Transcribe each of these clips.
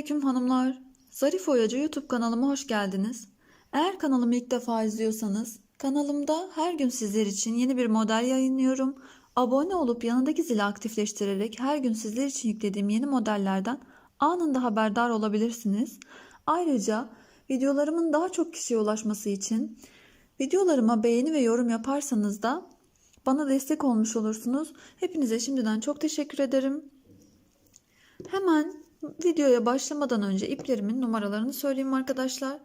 Selamünaleyküm hanımlar. Zarif Oyacı YouTube kanalıma hoş geldiniz. Eğer kanalımı ilk defa izliyorsanız kanalımda her gün sizler için yeni bir model yayınlıyorum. Abone olup yanındaki zili aktifleştirerek her gün sizler için yüklediğim yeni modellerden anında haberdar olabilirsiniz. Ayrıca videolarımın daha çok kişiye ulaşması için videolarıma beğeni ve yorum yaparsanız da bana destek olmuş olursunuz. Hepinize şimdiden çok teşekkür ederim. Hemen videoya başlamadan önce iplerimin numaralarını söyleyeyim arkadaşlar.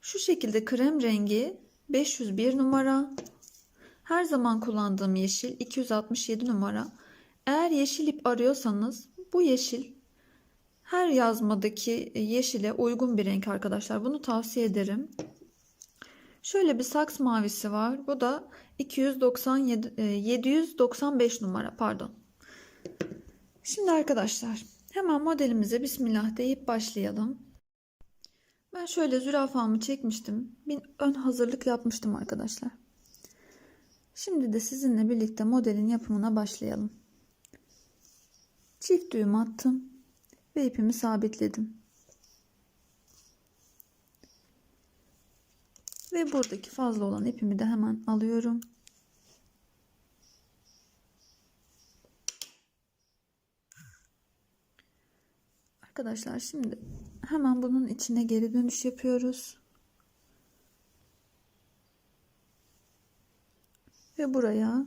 Şu şekilde krem rengi 501 numara. Her zaman kullandığım yeşil 267 numara. Eğer yeşil ip arıyorsanız bu yeşil her yazmadaki yeşile uygun bir renk arkadaşlar. Bunu tavsiye ederim. Şöyle bir saks mavisi var. Bu da 297 795 numara pardon. Şimdi arkadaşlar hemen modelimize bismillah deyip başlayalım. Ben şöyle zürafamı çekmiştim. Bir ön hazırlık yapmıştım arkadaşlar. Şimdi de sizinle birlikte modelin yapımına başlayalım. Çift düğüm attım ve ipimi sabitledim. Ve buradaki fazla olan ipimi de hemen alıyorum. Arkadaşlar şimdi hemen bunun içine geri dönüş yapıyoruz. Ve buraya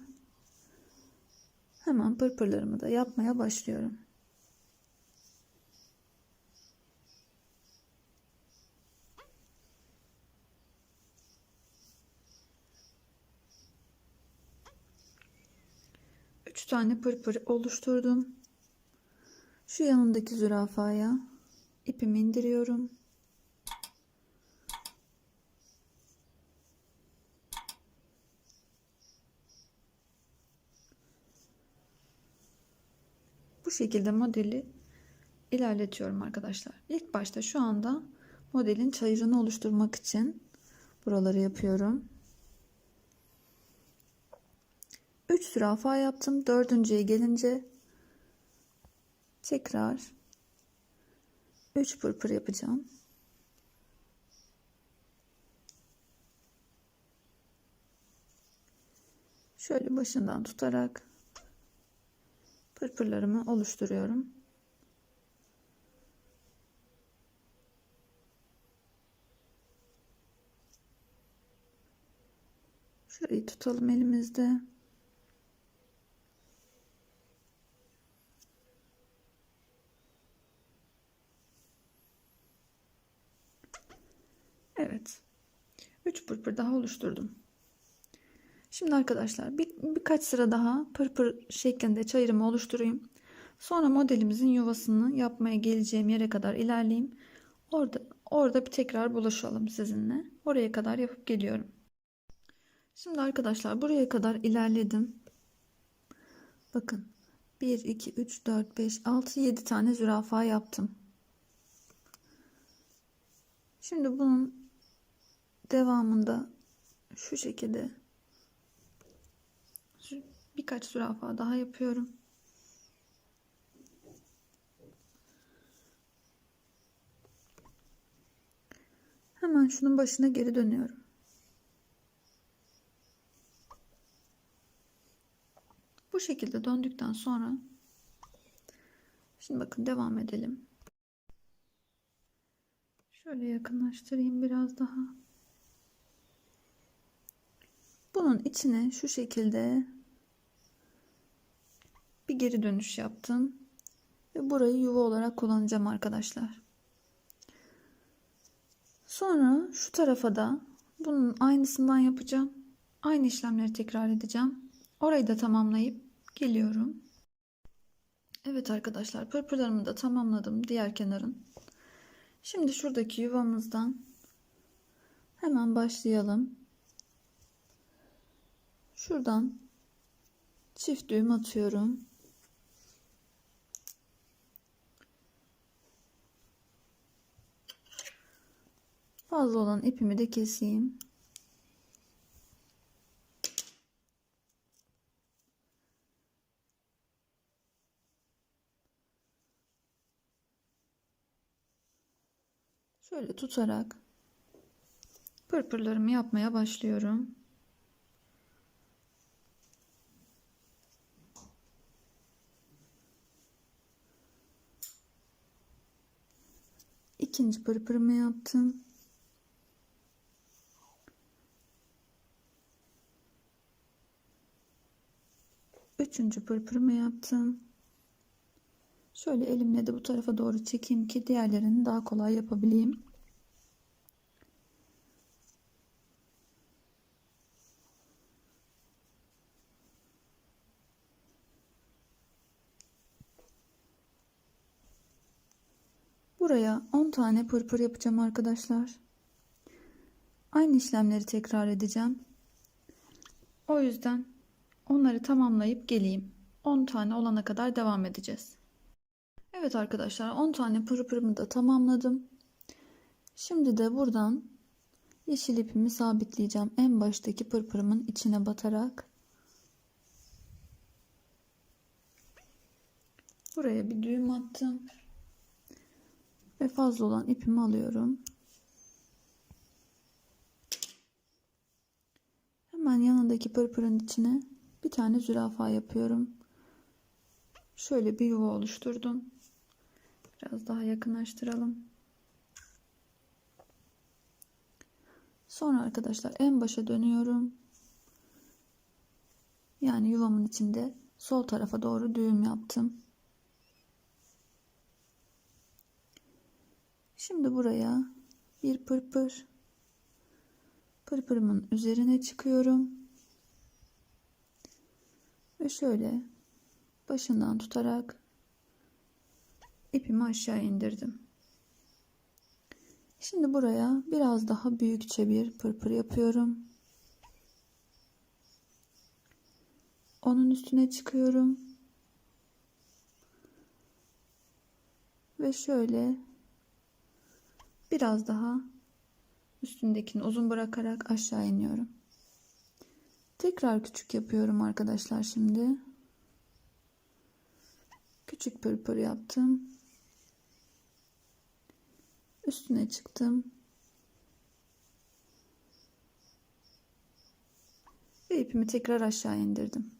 hemen pırpırlarımı da yapmaya başlıyorum. Üç tane pırpır oluşturdum. Şu yanındaki zürafaya ipimi indiriyorum. Bu şekilde modeli ilerletiyorum arkadaşlar. İlk başta şu anda modelin çayırını oluşturmak için buraları yapıyorum. 3 zürafa yaptım. Dördüncüye gelince tekrar 3 pırpır yapacağım. Şöyle başından tutarak pırpırlarımı oluşturuyorum. Şurayı tutalım elimizde. Evet. 3 pırpır daha oluşturdum. Şimdi arkadaşlar bir, birkaç sıra daha pırpır şeklinde çayırımı oluşturayım. Sonra modelimizin yuvasını yapmaya geleceğim yere kadar ilerleyeyim. Orada orada bir tekrar buluşalım sizinle. Oraya kadar yapıp geliyorum. Şimdi arkadaşlar buraya kadar ilerledim. Bakın 1 2 3 4 5 6 7 tane zürafa yaptım. Şimdi bunun devamında şu şekilde birkaç zürafa daha yapıyorum. Hemen şunun başına geri dönüyorum. Bu şekilde döndükten sonra şimdi bakın devam edelim. Şöyle yakınlaştırayım biraz daha. Bunun içine şu şekilde bir geri dönüş yaptım. Ve burayı yuva olarak kullanacağım arkadaşlar. Sonra şu tarafa da bunun aynısından yapacağım. Aynı işlemleri tekrar edeceğim. Orayı da tamamlayıp geliyorum. Evet arkadaşlar pırpırlarımı da tamamladım diğer kenarın. Şimdi şuradaki yuvamızdan hemen başlayalım. Şuradan çift düğüm atıyorum. Fazla olan ipimi de keseyim. Şöyle tutarak pırpırlarımı yapmaya başlıyorum. İkinci pırpırımı yaptım. Üçüncü pırpırımı yaptım. Şöyle elimle de bu tarafa doğru çekeyim ki diğerlerini daha kolay yapabileyim. Buraya 10 tane pırpır yapacağım arkadaşlar. Aynı işlemleri tekrar edeceğim. O yüzden onları tamamlayıp geleyim. 10 tane olana kadar devam edeceğiz. Evet arkadaşlar 10 tane pırpırımı da tamamladım. Şimdi de buradan yeşil ipimi sabitleyeceğim. En baştaki pırpırımın içine batarak. Buraya bir düğüm attım. Ve fazla olan ipimi alıyorum. Hemen yanındaki pırpırın içine bir tane zürafa yapıyorum. Şöyle bir yuva oluşturdum. Biraz daha yakınlaştıralım. Sonra arkadaşlar en başa dönüyorum. Yani yuvamın içinde sol tarafa doğru düğüm yaptım. Şimdi buraya bir pırpır pırpırımın üzerine çıkıyorum. Ve şöyle başından tutarak ipimi aşağı indirdim. Şimdi buraya biraz daha büyükçe bir pırpır yapıyorum. Onun üstüne çıkıyorum. Ve şöyle biraz daha üstündekini uzun bırakarak aşağı iniyorum. Tekrar küçük yapıyorum arkadaşlar şimdi. Küçük pırpır yaptım. Üstüne çıktım. Ve ipimi tekrar aşağı indirdim.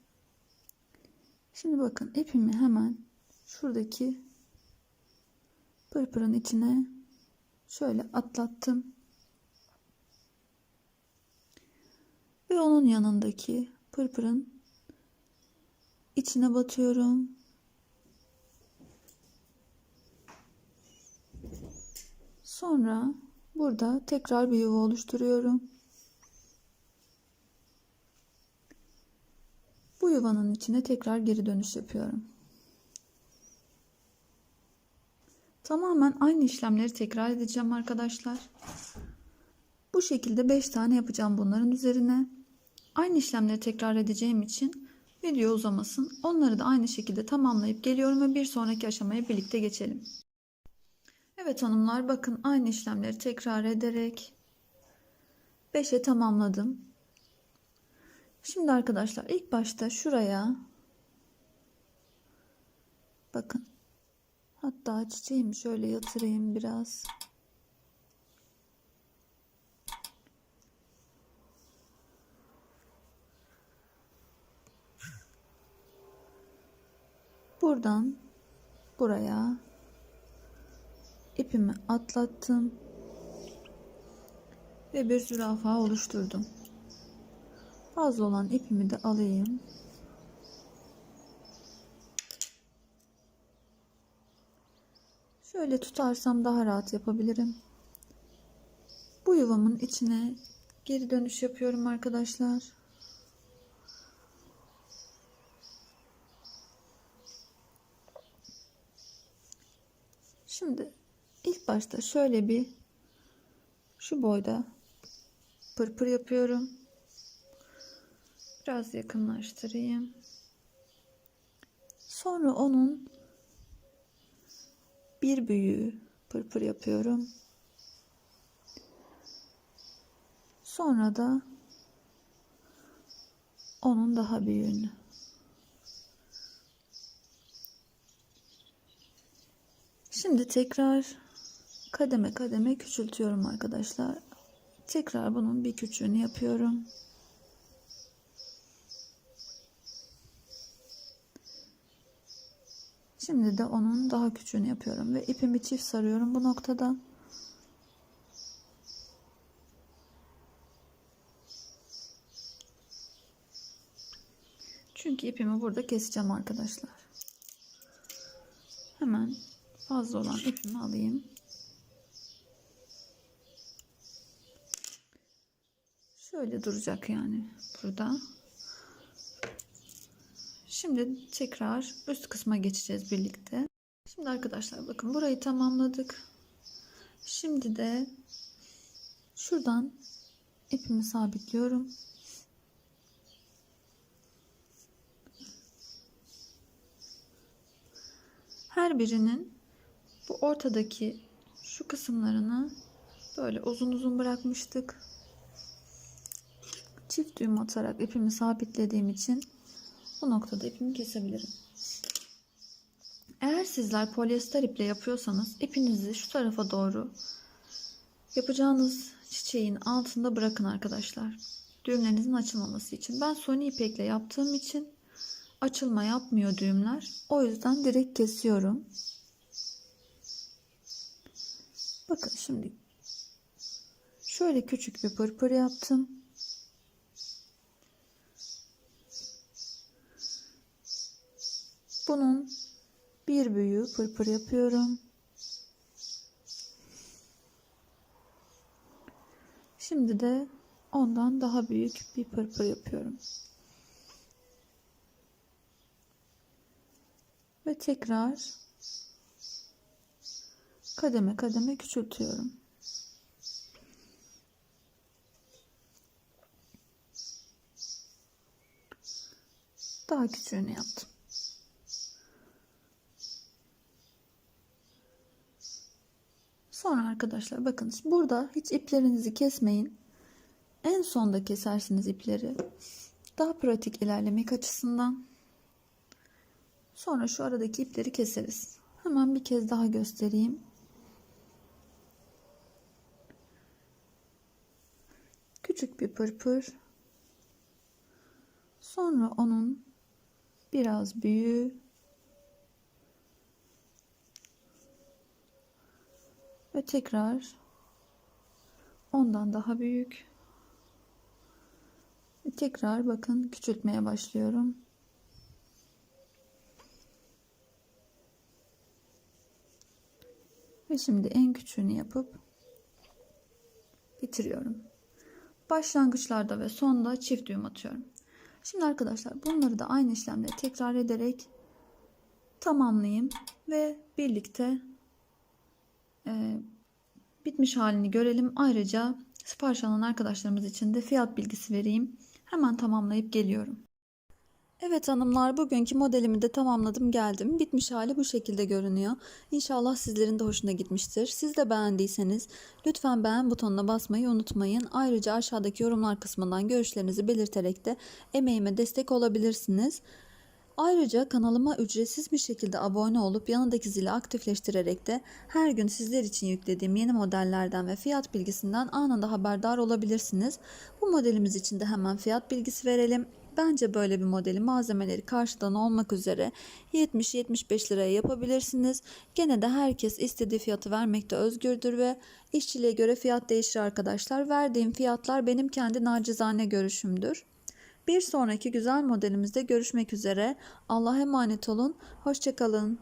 Şimdi bakın ipimi hemen şuradaki pırpırın içine şöyle atlattım. Ve onun yanındaki pırpırın içine batıyorum. Sonra burada tekrar bir yuva oluşturuyorum. Bu yuvanın içine tekrar geri dönüş yapıyorum. Tamamen aynı işlemleri tekrar edeceğim arkadaşlar. Bu şekilde 5 tane yapacağım bunların üzerine. Aynı işlemleri tekrar edeceğim için video uzamasın. Onları da aynı şekilde tamamlayıp geliyorum ve bir sonraki aşamaya birlikte geçelim. Evet hanımlar bakın aynı işlemleri tekrar ederek 5'e tamamladım. Şimdi arkadaşlar ilk başta şuraya bakın hatta çiçeğimi şöyle yatırayım biraz. Buradan buraya ipimi atlattım ve bir zürafa oluşturdum. Fazla olan ipimi de alayım. Şöyle tutarsam daha rahat yapabilirim. Bu yuvamın içine geri dönüş yapıyorum arkadaşlar. Şimdi ilk başta şöyle bir şu boyda pırpır yapıyorum. Biraz yakınlaştırayım. Sonra onun bir büyüğü pırpır yapıyorum. Sonra da onun daha büyüğünü. Şimdi tekrar kademe kademe küçültüyorum arkadaşlar. Tekrar bunun bir küçüğünü yapıyorum. Şimdi de onun daha küçüğünü yapıyorum ve ipimi çift sarıyorum bu noktada. Çünkü ipimi burada keseceğim arkadaşlar. Hemen fazla olan ipimi alayım. Şöyle duracak yani burada. Şimdi tekrar üst kısma geçeceğiz birlikte. Şimdi arkadaşlar bakın burayı tamamladık. Şimdi de şuradan ipimi sabitliyorum. Her birinin bu ortadaki şu kısımlarını böyle uzun uzun bırakmıştık. Çift düğüm atarak ipimi sabitlediğim için bu noktada ipimi kesebilirim. Eğer sizler polyester iple yapıyorsanız ipinizi şu tarafa doğru yapacağınız çiçeğin altında bırakın arkadaşlar. Düğümlerinizin açılmaması için. Ben suni ipekle yaptığım için açılma yapmıyor düğümler. O yüzden direkt kesiyorum. Bakın şimdi şöyle küçük bir pırpır yaptım. Bunun bir büyüğü pırpır yapıyorum. Şimdi de ondan daha büyük bir pırpır yapıyorum. Ve tekrar kademe kademe küçültüyorum. Daha küçüğünü yaptım. Sonra arkadaşlar bakın burada hiç iplerinizi kesmeyin. En sonda kesersiniz ipleri. Daha pratik ilerlemek açısından. Sonra şu aradaki ipleri keseriz. Hemen bir kez daha göstereyim. Küçük bir pırpır. Sonra onun biraz büyüğü ve tekrar ondan daha büyük ve tekrar bakın küçültmeye başlıyorum. Ve şimdi en küçüğünü yapıp bitiriyorum. Başlangıçlarda ve sonda çift düğüm atıyorum. Şimdi arkadaşlar bunları da aynı işlemleri tekrar ederek tamamlayayım ve birlikte e, bitmiş halini görelim. Ayrıca sipariş alan arkadaşlarımız için de fiyat bilgisi vereyim. Hemen tamamlayıp geliyorum. Evet hanımlar bugünkü modelimi de tamamladım geldim. Bitmiş hali bu şekilde görünüyor. İnşallah sizlerin de hoşuna gitmiştir. Siz de beğendiyseniz lütfen beğen butonuna basmayı unutmayın. Ayrıca aşağıdaki yorumlar kısmından görüşlerinizi belirterek de emeğime destek olabilirsiniz. Ayrıca kanalıma ücretsiz bir şekilde abone olup yanındaki zili aktifleştirerek de her gün sizler için yüklediğim yeni modellerden ve fiyat bilgisinden anında haberdar olabilirsiniz. Bu modelimiz için de hemen fiyat bilgisi verelim. Bence böyle bir modeli malzemeleri karşıdan olmak üzere 70-75 liraya yapabilirsiniz. Gene de herkes istediği fiyatı vermekte özgürdür ve işçiliğe göre fiyat değişir arkadaşlar. Verdiğim fiyatlar benim kendi nacizane görüşümdür. Bir sonraki güzel modelimizde görüşmek üzere. Allah'a emanet olun. Hoşçakalın.